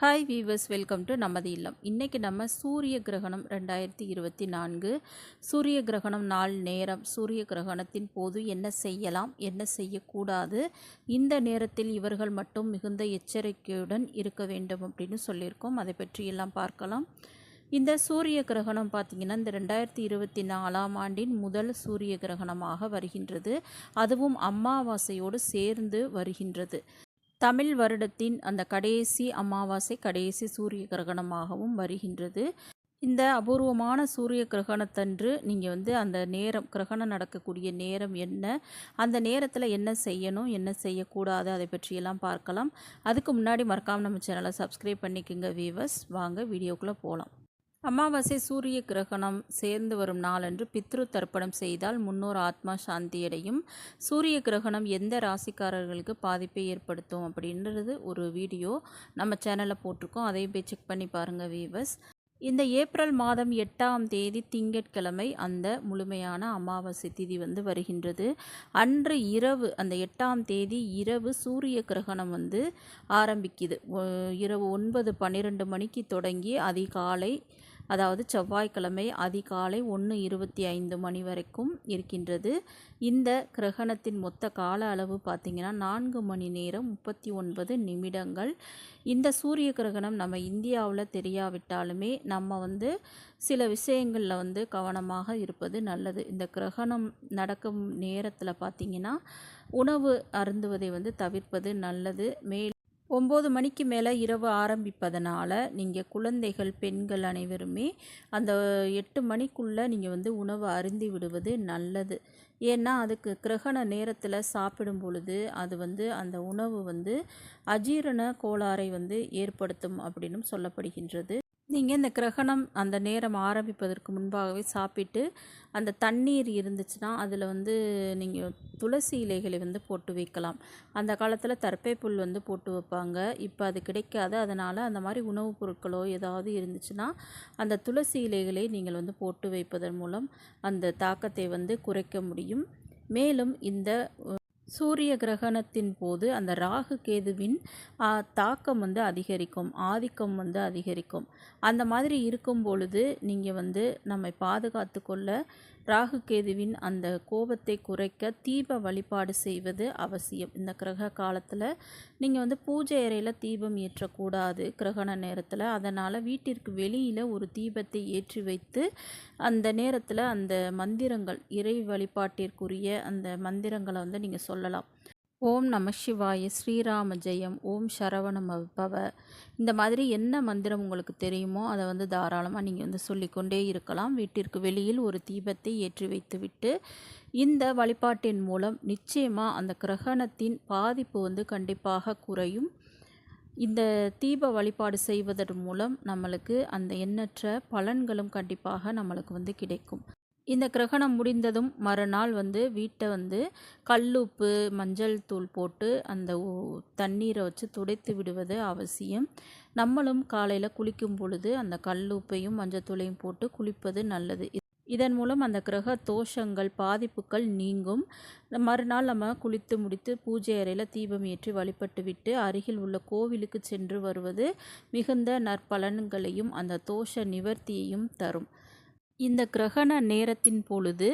Hi viewers welcome to நமது இல்லம் இன்றைக்கி நம்ம சூரிய கிரகணம் ரெண்டாயிரத்தி இருபத்தி நான்கு. சூரிய கிரகணம் நாள் நேரம் சூரிய கிரகணத்தின் போது என்ன செய்யலாம் என்ன செய்யக்கூடாது இந்த நேரத்தில் இவர்கள் மட்டும் மிகுந்த எச்சரிக்கையுடன் இருக்க வேண்டும் அப்படின்னு சொல்லியிருக்கோம். அதை பற்றி எல்லாம் பார்க்கலாம். இந்த சூரிய கிரகணம் பார்த்திங்கன்னா இந்த ரெண்டாயிரத்தி இருபத்தி நாலாம் ஆண்டின் முதல் சூரிய கிரகணமாக வருகின்றது. அதுவும் அமாவாசையோடு சேர்ந்து வருகின்றது. தமிழ் வருடத்தின் அந்த கடைசி அமாவாசை கடைசி சூரிய கிரகணமாகவும் வருகின்றது. இந்த அபூர்வமான சூரிய கிரகணத்தன்று நீங்கள் வந்து அந்த நேரம் கிரகணம் நடக்கக்கூடிய நேரம் என்ன அந்த நேரத்தில் என்ன செய்யணும் என்ன செய்யக்கூடாது அதை பற்றியெல்லாம் பார்க்கலாம். அதுக்கு முன்னாடி மறக்காமல் நம்ம சேனலை சப்ஸ்கிரைப் பண்ணிக்கோங்க வீவர்ஸ் வாங்க வீடியோக்குள்ளே போகலாம் அமாவாசை சூரிய கிரகணம் சேர்ந்து வரும் நாளன்று பித்ரு தர்ப்பணம் செய்தால் முன்னோர் ஆத்மா சாந்தியடையும். சூரிய கிரகணம் எந்த ராசிக்காரர்களுக்கு பாதிப்பை ஏற்படுத்தும் அப்படின்றது ஒரு வீடியோ நம்ம சேனலில் போட்டிருக்கோம். அதையும் போய் செக் பண்ணி பாருங்கள் வீவர்ஸ் இந்த ஏப்ரல் மாதம் எட்டாம் தேதி திங்கட்கிழமை அந்த முழுமையான அமாவாசை திதி வந்து வருகின்றது. அன்று இரவு அந்த எட்டாம் தேதி இரவு சூரிய கிரகணம் வந்து ஆரம்பிக்குது. இரவு ஒன்பது பன்னிரெண்டு மணிக்கு தொடங்கி அதிகாலை அதாவது செவ்வாய்க்கிழமை அதிகாலை ஒன்று இருபத்தி ஐந்து மணி வரைக்கும் இருக்கின்றது. இந்த கிரகணத்தின் மொத்த கால அளவு பார்த்திங்கன்னா நான்கு மணி நேரம் முப்பத்தி ஒன்பது நிமிடங்கள். இந்த சூரிய கிரகணம் நம்ம இந்தியாவில் தெரியாவிட்டாலுமே நம்ம வந்து சில விஷயங்களில் வந்து கவனமாக இருப்பது நல்லது. இந்த கிரகணம் நடக்கும் நேரத்தில் பார்த்திங்கன்னா உணவு அருந்துவதை வந்து தவிர்ப்பது நல்லது. மேல் ஒம்பது மணிக்கு மேலே இரவு ஆரம்பிப்பதனால் நீங்கள் குழந்தைகள் பெண்கள் அனைவருமே அந்த எட்டு மணிக்குள்ளே நீங்கள் வந்து உணவு அருந்தி விடுவது நல்லது. ஏன்னா அதுக்கு கிரகண நேரத்தில் சாப்பிடும் பொழுது அது வந்து அந்த உணவு வந்து அஜீரண கோளாறை வந்து ஏற்படுத்தும் அப்படின்னும் சொல்லப்படுகின்றது. நீங்கள் இந்த கிரகணம் அந்த நேரம் ஆரம்பிப்பதற்கு முன்பாகவே சாப்பிட்டு அந்த தண்ணீர் இருந்துச்சுன்னா அதில் வந்து நீங்கள் துளசி இலைகளை வந்து போட்டு வைக்கலாம். அந்த காலத்தில் தர்ப்பை புல் வந்து போட்டு வைப்பாங்க. இப்போ அது கிடைக்காது. அதனால் அந்த மாதிரி உணவுப் பொருட்களோ ஏதாவது இருந்துச்சுன்னா அந்த துளசி இலைகளை நீங்கள் வந்து போட்டு வைப்பதன் மூலம் அந்த தாக்கத்தை வந்து குறைக்க முடியும். மேலும் இந்த சூரிய கிரகணத்தின் போது அந்த ராகு கேதுவின் தாக்கம் வந்து அதிகரிக்கும் ஆதிக்கம் வந்து அதிகரிக்கும். அந்த மாதிரி இருக்கும் பொழுது நீங்கள் வந்து நம்மை பாதுகாத்து கொள்ள ராகு கேதுவின் அந்த கோபத்தை குறைக்க தீப வழிபாடு செய்வது அவசியம். இந்த கிரக காலத்தில் நீங்கள் வந்து பூஜை அறையில் தீபம் ஏற்றக்கூடாது கிரகண நேரத்தில். அதனால் வீட்டிற்கு வெளியில் ஒரு தீபத்தை ஏற்றி வைத்து அந்த நேரத்தில் அந்த மந்திரங்கள் இறை வழிபாட்டிற்குரிய அந்த மந்திரங்களை வந்து நீங்கள் சொல்லலாம். ஓம் நம சிவாய ஸ்ரீராம ஜெயம் ஓம் சரவணம் பவ இந்த மாதிரி என்ன மந்திரம் உங்களுக்கு தெரியுமோ அதை வந்து தாராளமாக நீங்கள் வந்து சொல்லிக்கொண்டே இருக்கலாம். வீட்டிற்கு வெளியில் ஒரு தீபத்தை ஏற்றி வைத்துவிட்டு இந்த வழிபாட்டின் மூலம் நிச்சயமாக அந்த கிரகணத்தின் பாதிப்பு வந்து கண்டிப்பாக குறையும். இந்த தீப வழிபாடு செய்வதன் மூலம் நம்மளுக்கு அந்த எண்ணற்ற பலன்களும் கண்டிப்பாக நம்மளுக்கு வந்து கிடைக்கும். இந்த கிரகணம் முடிந்ததும் மறுநாள் வந்து வீட்டை வந்து கல்லுப்பு மஞ்சள் தூள் போட்டு அந்த தண்ணீரை வச்சு துடைத்து விடுவது அவசியம். நம்மளும் காலையில் குளிக்கும் பொழுது அந்த கல்லுப்பையும் மஞ்சள் தூளையும் போட்டு குளிப்பது நல்லது. இதன் மூலம் அந்த கிரக தோஷங்கள் பாதிப்புகள் நீங்கும். மறுநாள் நம்ம குளித்து முடித்து பூஜை அறையில் தீபம் ஏற்றி வழிபட்டு விட்டு அருகில் உள்ள கோவிலுக்கு சென்று வருவது மிகுந்த நற்பலன்களையும் அந்த தோஷ நிவர்த்தியையும் தரும். இந்த கிரகண நேரத்தின் பொழுது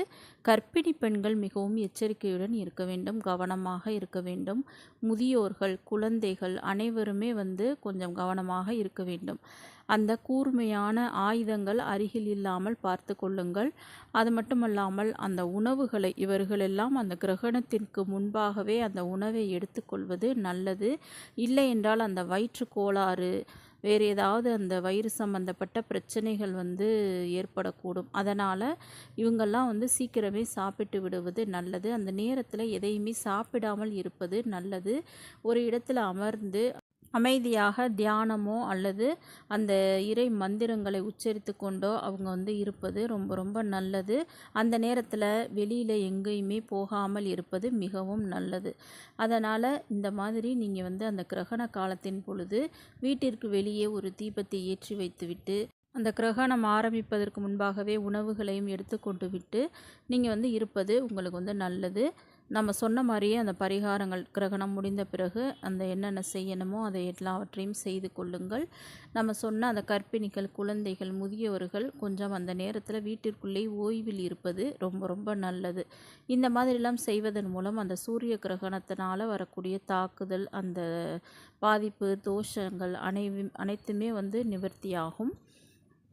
கர்ப்பிணி பெண்கள் மிகவும் எச்சரிக்கையுடன் இருக்க வேண்டும் கவனமாக இருக்க வேண்டும். முதியோர்கள் குழந்தைகள் அனைவருமே வந்து கொஞ்சம் கவனமாக இருக்க வேண்டும். அந்த கூர்மையான ஆயுதங்கள் அருகில் இல்லாமல் பார்த்து கொள்ளுங்கள். அது மட்டுமல்லாமல் அந்த உணவுகளை இவர்களெல்லாம் அந்த கிரகணத்திற்கு முன்பாகவே அந்த உணவை எடுத்துக்கொள்வது நல்லது. இல்லை என்றால் அந்த வயிற்று கோளாறு வேறு ஏதாவது அந்த வயிறு சம்மந்தப்பட்ட பிரச்சனைகள் வந்து ஏற்படக்கூடும். அதனால் இவங்கெல்லாம் வந்து சீக்கிரமே சாப்பிட்டு விடுவது நல்லது. அந்த நேரத்தில் எதையுமே சாப்பிடாமல் இருப்பது நல்லது. ஒரு இடத்துல அமர்ந்து அமைதியாக தியானமோ அல்லது அந்த இறை மந்திரங்களை உச்சரித்து கொண்டோ அவங்க வந்து இருப்பது ரொம்ப ரொம்ப நல்லது. அந்த நேரத்தில் வெளியில் எங்கேயுமே போகாமல் இருப்பது மிகவும் நல்லது. அதனால் இந்த மாதிரி நீங்கள் வந்து அந்த கிரகண காலத்தின் பொழுது வீட்டிற்கு வெளியே ஒரு தீபத்தை ஏற்றி வைத்துவிட்டு அந்த கிரகணம் ஆரம்பிப்பதற்கு முன்பாகவே உணவுகளையும் எடுத்துக்கொண்டு விட்டு நீங்கள் வந்து இருப்பது உங்களுக்கு வந்து நல்லது. நம்ம சொன்ன மாதிரியே அந்த பரிகாரங்கள் கிரகணம் முடிந்த பிறகு அந்த என்னென்ன செய்யணுமோ அதை எல்லாவற்றையும் செய்து கொள்ளுங்கள். நம்ம சொன்ன அந்த கர்ப்பிணிகள் குழந்தைகள் முதியவர்கள் கொஞ்சம் அந்த நேரத்தில் வீட்டிற்குள்ளே ஓய்வில் இருப்பது ரொம்ப ரொம்ப நல்லது. இந்த மாதிரிலாம் செய்வதன் மூலம் அந்த சூரிய கிரகணத்தினால் வரக்கூடிய தாக்குதல் அந்த பாதிப்பு தோஷங்கள் அனை அனைத்துமே வந்து நிவர்த்தியாகும்.